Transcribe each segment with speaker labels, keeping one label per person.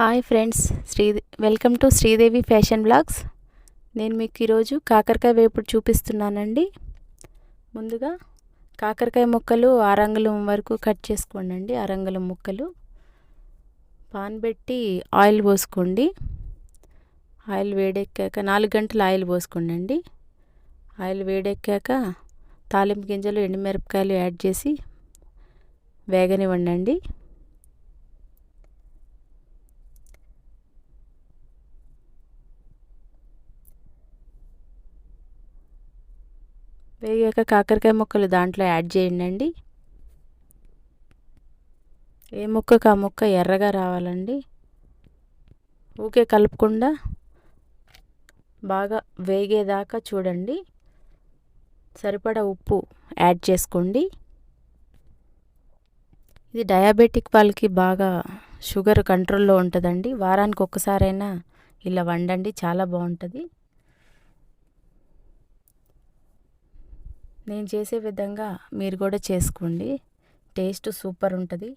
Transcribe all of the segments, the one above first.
Speaker 1: Hi friends Sri welcome to Sridevi fashion blogs నేను మీకు ఈరోజు కాకరకాయ వేపుడు చూపిస్తున్నానండి. ముందుగా కాకరకాయ ముక్కలు ఆరంగులం వరకు కట్ చేసుకోండి ఆరంగులం ముక్కలు. పాన్ పెట్టి ఆయిల్ పోసుకోండి. ఆయిల్ వేడెక్కాక నాలుగు గంటలు ఆయిల్ పోసుకోండి ఆయిల్ వేడెక్కాక తాలింపు గింజలు ఎండుమిరపకాయలు యాడ్ చేసి వేగనివ్వండి వేగాక కాకరకాయ ముక్కలు దాంట్లో యాడ్ చేయండి ఏ ముక్కకు ఆ ముక్క ఎర్రగా రావాలండి. ఊకే కలుపుకుండా బాగా వేగేదాకా చూడండి. సరిపడా ఉప్పు యాడ్ చేసుకోండి. ఇది డయాబెటిక్ వాళ్ళకి బాగా షుగర్ కంట్రోల్లో ఉంటుందండి. వారానికి ఒక్కసారైనా ఇలా వండండి చాలా బాగుంటుంది. నేను చేసే విధంగా మీరు కూడా చేసుకోండి. టేస్ట్ సూపర్ ఉంటుంది.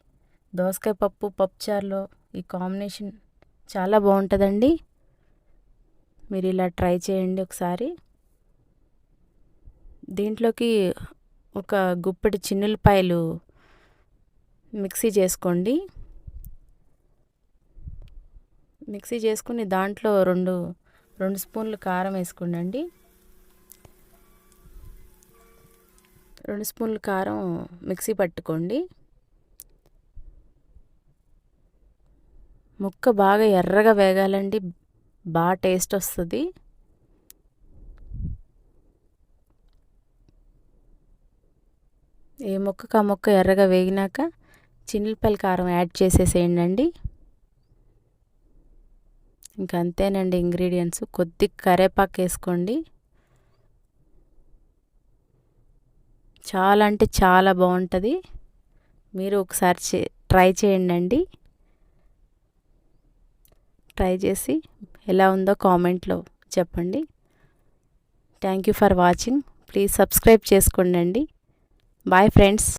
Speaker 1: దోసకాయ పప్పు పప్పుచారులో ఈ కాంబినేషన్ చాలా బాగుంటుందండి. మీరు ఇలా ట్రై చేయండి ఒకసారి. దీంట్లోకి ఒక గుప్పెడి చిన్నులపాయలు మిక్సీ చేసుకోండి. మిక్సీ చేసుకుని దాంట్లో రెండు రెండు స్పూన్లు కారం వేసుకోండి రెండు స్పూన్లు కారం మిక్సీ పట్టుకోండి. ముక్క బాగా ఎర్రగా వేగాలండి బాగా టేస్ట్ వస్తుంది. ఏ ముక్కకు ఆ ముక్క ఎర్రగా వేగినాక చిన్నపల్లి కారం యాడ్ చేసేసేయండి ఇంకా అంతేనండి ఇంగ్రీడియంట్స్ కొద్ది కరేపాకు వేసుకోండి. చాలా అంటే చాలా బాగుంటుంది. మీరు ఒకసారి చే ట్రై చేయండి ట్రై చేసి ఎలా ఉందో కామెంట్లో చెప్పండి. Thank you for watching. Please subscribe చేసుకోండి బాయ్ ఫ్రెండ్స్.